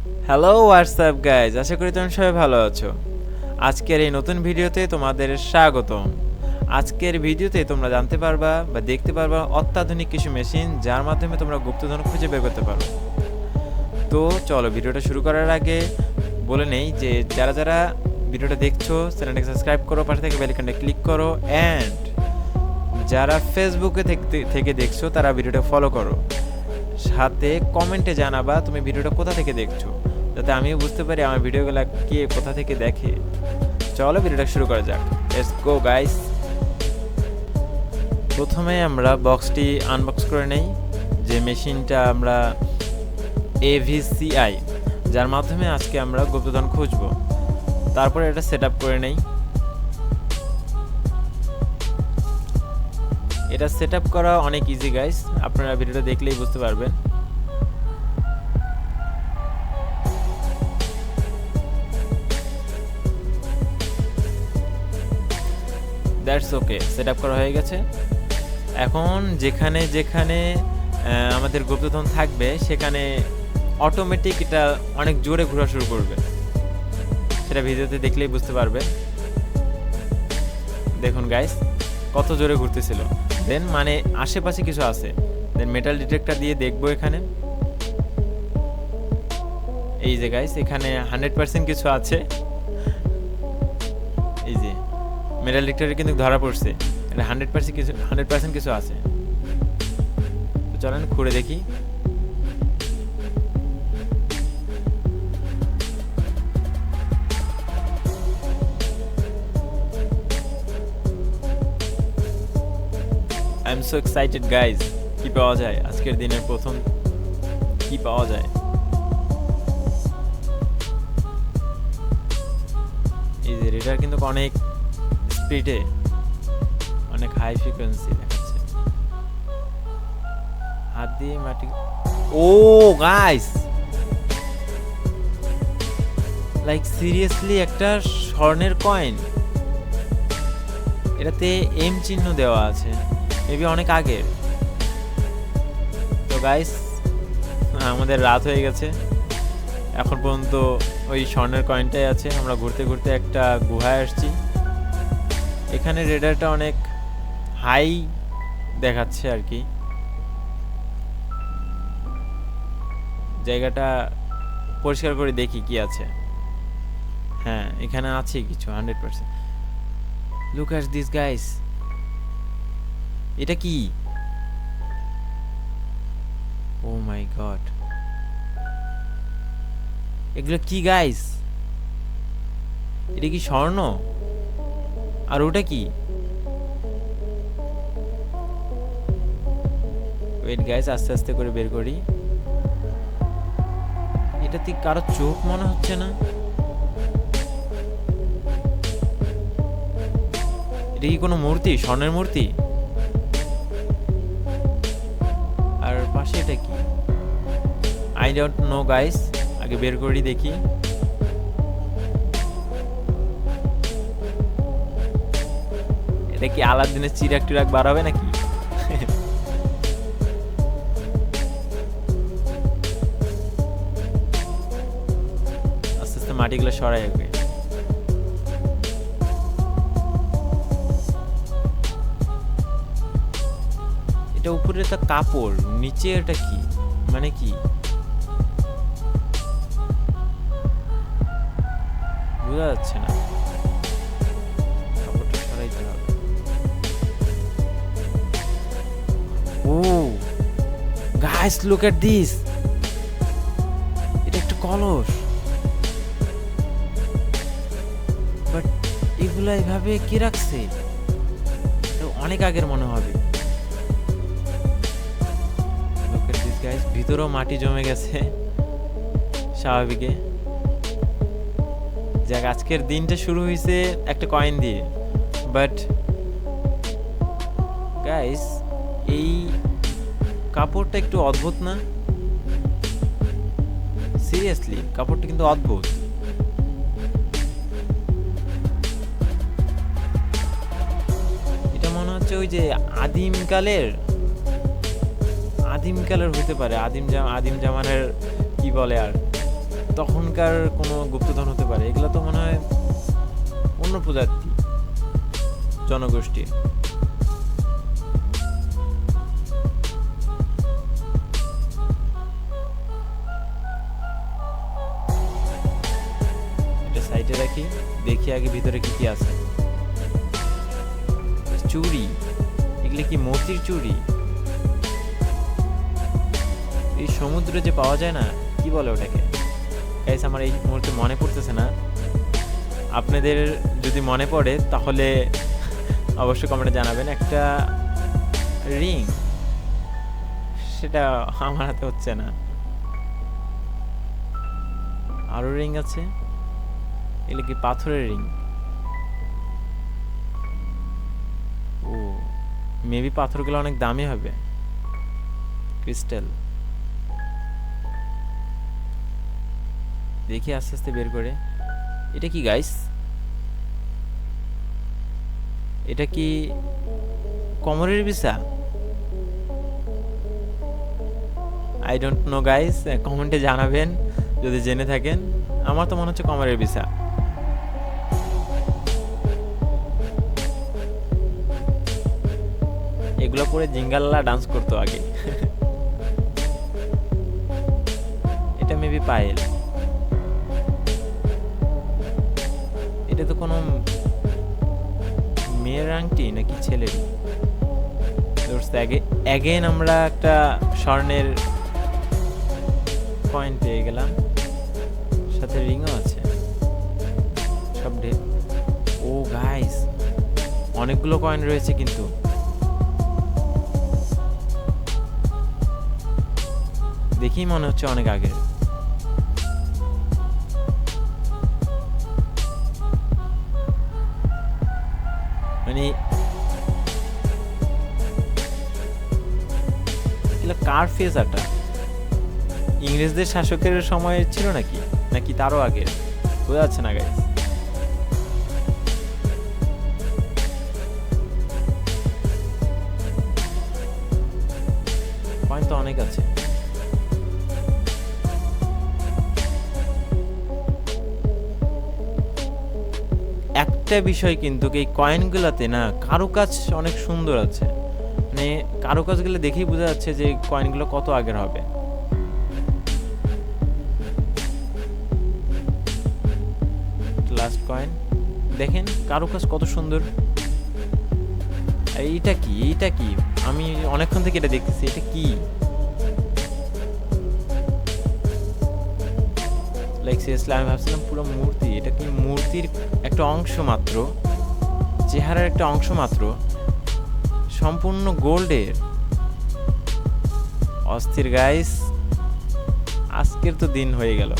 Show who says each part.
Speaker 1: Hello WhatsApp guys আশা করি তুমি সবাই ভালো আছো। আজকের এই নতুন ভিডিওতে তোমাদের স্বাগতম। আজকের ভিডিওতে তোমরা জানতে পারবা বা দেখতে পারবা অত্যাধুনিক কিছু মেশিন যার মাধ্যমে তোমরা গুপ্তধন খুঁজে বের করতে পারো তো চলো ভিডিওটা শুরু করার আগে বলে নেই যে যারা যারা ভিডিওটা দেখছ, চ্যানেলটাকে সাবস্ক্রাইব করো, পাশে থেকে বেলাইকনটা ক্লিক করো অ্যান্ড যারা ফেসবুকে থেকে দেখছ, তারা ভিডিওটা ফলো করো। সাথে কমেন্টে জানাবা তুমি ভিডিওটা কোথা থেকে দেখছ, যাতে আমিও বুঝতে পারি আমার ভিডিওগুলো কে কোথা থেকে দেখে। চলো ভিডিওটা শুরু করা যাক। লেটস গো গাইস প্রথমে আমরা বক্সটি আনবক্স করে নেই। যে মেশিনটা আমরা এভিসিআই যার মাধ্যমে আজকে আমরা গুপ্তধন খুঁজবো। তারপরে এটা সেট করে নেই। এটা সেট করা অনেক ইজি গাইস আপনারা ভিডিওটা দেখলেই বুঝতে পারবেন। দ্যাটস ওকে সেট করা হয়ে গেছে। এখন যেখানে যেখানে আমাদের গুপ্তধন থাকবে, সেখানে অটোমেটিক এটা অনেক জোরে ঘোরা শুরু করবে। সেটা ভিডিওতে দেখলেই বুঝতে পারবে দেখুন গাইস কত জোরে ঘুরতেছিল। দেন মানে আশেপাশে কিছু আছে। দেন মেটাল ডিটেক্টর দিয়ে দেখব এখানে। এই যে গাইস এখানে হান্ড্রেড পার্সেন্ট কিছু আছে। এই যে মেটাল ডিটেক্টরে কিন্তু ধরা পড়ছে। এটা হান্ড্রেড পার্সেন্ট কিছু হান্ড্রেড পার্সেন্ট কিছু আছে। চলেন খুঁড়ে দেখি। I am so excited guys কি পাওয়া যায়? আজকের দিনের প্রথম কি পাওয়া যায়? এই যে রেডার কিন্তু অনেক স্পিডে অনেক হাই ফ্রিকোয়েন্সি দেখাচ্ছে। হাত দিয়ে মাটি ও গাইস লাইক সিরিয়াসলি একটা স্বর্ণের কয়েন এটাতে এম চিহ্ন দেওয়া আছে। মেবি অনেক আগের তো গাইস আমাদের রাত হয়ে গেছে। এখন পর্যন্ত ওই স্বর্ণের কয়েনটাই আছে। আমরা ঘুরতে ঘুরতে একটা গুহায় আসছি। এখানে রেডারটা অনেক হাই দেখাচ্ছে আর কি। জায়গাটা পরিষ্কার করে দেখি কি আছে। হ্যাঁ এখানে আছে কিছু hundred percent look at this guys এটা কি? ও মাই গড এগুলো কি গাইস এটা কি স্বর্ণ? আর ওটা কি? ওয়েট গাইস আস্তে আস্তে করে বের করি। এটাতে কারও চোখ মনে হচ্ছে না? এটা কি কোনো মূর্তি? স্বর্ণের মূর্তি? এটা কি? আই ডোন্ট নো গাইস আগে বের করি দেখি। এটা কি আলাদিনের চিরাক টিরাক বার হবে নাকি? আস্তে আস্তে মাটিগুলো সরাই রাখবে এটা উপরে তো কাপড়, নিচে এটা কি? মানে কি? বোঝা যাচ্ছে না। ও গাইস লুক এট দিস এটা একটা কলস। বাট এগুলা এভাবে কি রাখছে? অনেক আগের মনে হবে। At ভিতরেও মাটি জমে গেছে। স্বাভাবিকে। যাক, আজকের দিনটা শুরু হয়েছে একটা কয়েন দিয়ে। বাট গাইস এই কাপড়টা একটু অদ্ভুত না? সিরিয়াসলি কাপড়টা কিন্তু অদ্ভুত। এটা মনে হচ্ছে ওই যে আদিমকালের আদিমকালের হতে পারে, আদিম আদিম জামানের কি বলে আর? তখনকার কোনো গুপ্তধন হতে পারে। এগুলো তো মনে হয় অন্য প্রজাতি, জনগোষ্ঠীর। এটা রাখি, দেখি আগে ভিতরে কি কি আছে। চুড়ি, এগুলো কি মতির চুড়ি? এই সমুদ্রে যে পাওয়া যায় না, কি বলে ওটাকে? গাইস আমার এই মুহূর্তে মনে পড়তেছে না। আপনাদের যদি মনে পড়ে, তাহলে অবশ্যই কমেন্টে জানাবেন। একটা রিং সেটা আমার হাতে হচ্ছে না। আরও রিং আছে? এগুলো কি পাথরের রিং ও মেবি পাথরগুলো অনেক দামি হবে। ক্রিস্টাল দেখি আস্তে আস্তে বের করে। এটা কি গাইস এটা কি কমরের ভিসা আই ডোন্ট নো গাইস কমেন্টে জানাবেন, যদি জেনে থাকেন। আমার তো মনে হচ্ছে কমরের ভিসা এগুলো পরে জিঙ্গাল্লা ডান্স করতো আগে। এটা মেবি পায়েল। এটা তো কোনো মেয়ের আংটি নাকি ছেলের? অ্যাগেন আমরা একটা স্বর্ণের কয়েন পেয়ে গেলাম। সাথে রিংও আছে। সব ডে ও গাইস অনেকগুলো কয়েন রয়েছে কিন্তু। দেখেই মনে হচ্ছে অনেক আগের। মানে কার ফেস আটা? ইংরেজদের শাসকের সময় ছিল নাকি? নাকি তারও আগে বোঝা যাচ্ছে না গাইজ পয়েন্ট তো অনেক আছে। একটা বিষয় কিন্তু এই কয়েনগুলোতে না কারুকাজ অনেক সুন্দর আছে। মানে কারুকাজগুলো দেখেই বোঝা যাচ্ছে যে কয়েনগুলো কত আগের হবে। লাস্ট কয়েন দেখেন কারুকাজ কত সুন্দর। এইটা কি? এইটা কি? আমি অনেকক্ষণ থেকে এটা দেখতেছি, এটা কি? লাইক সিরিয়াসলি আমি ভাবছিলাম পুরো মূর্তি, এটা কি মূর্তির একটা অংশ মাত্র, চেহারার একটা অংশ মাত্র, সম্পূর্ণ গোল্ডের। অস্থির গাইস আজকের তো দিন হয়ে গেল।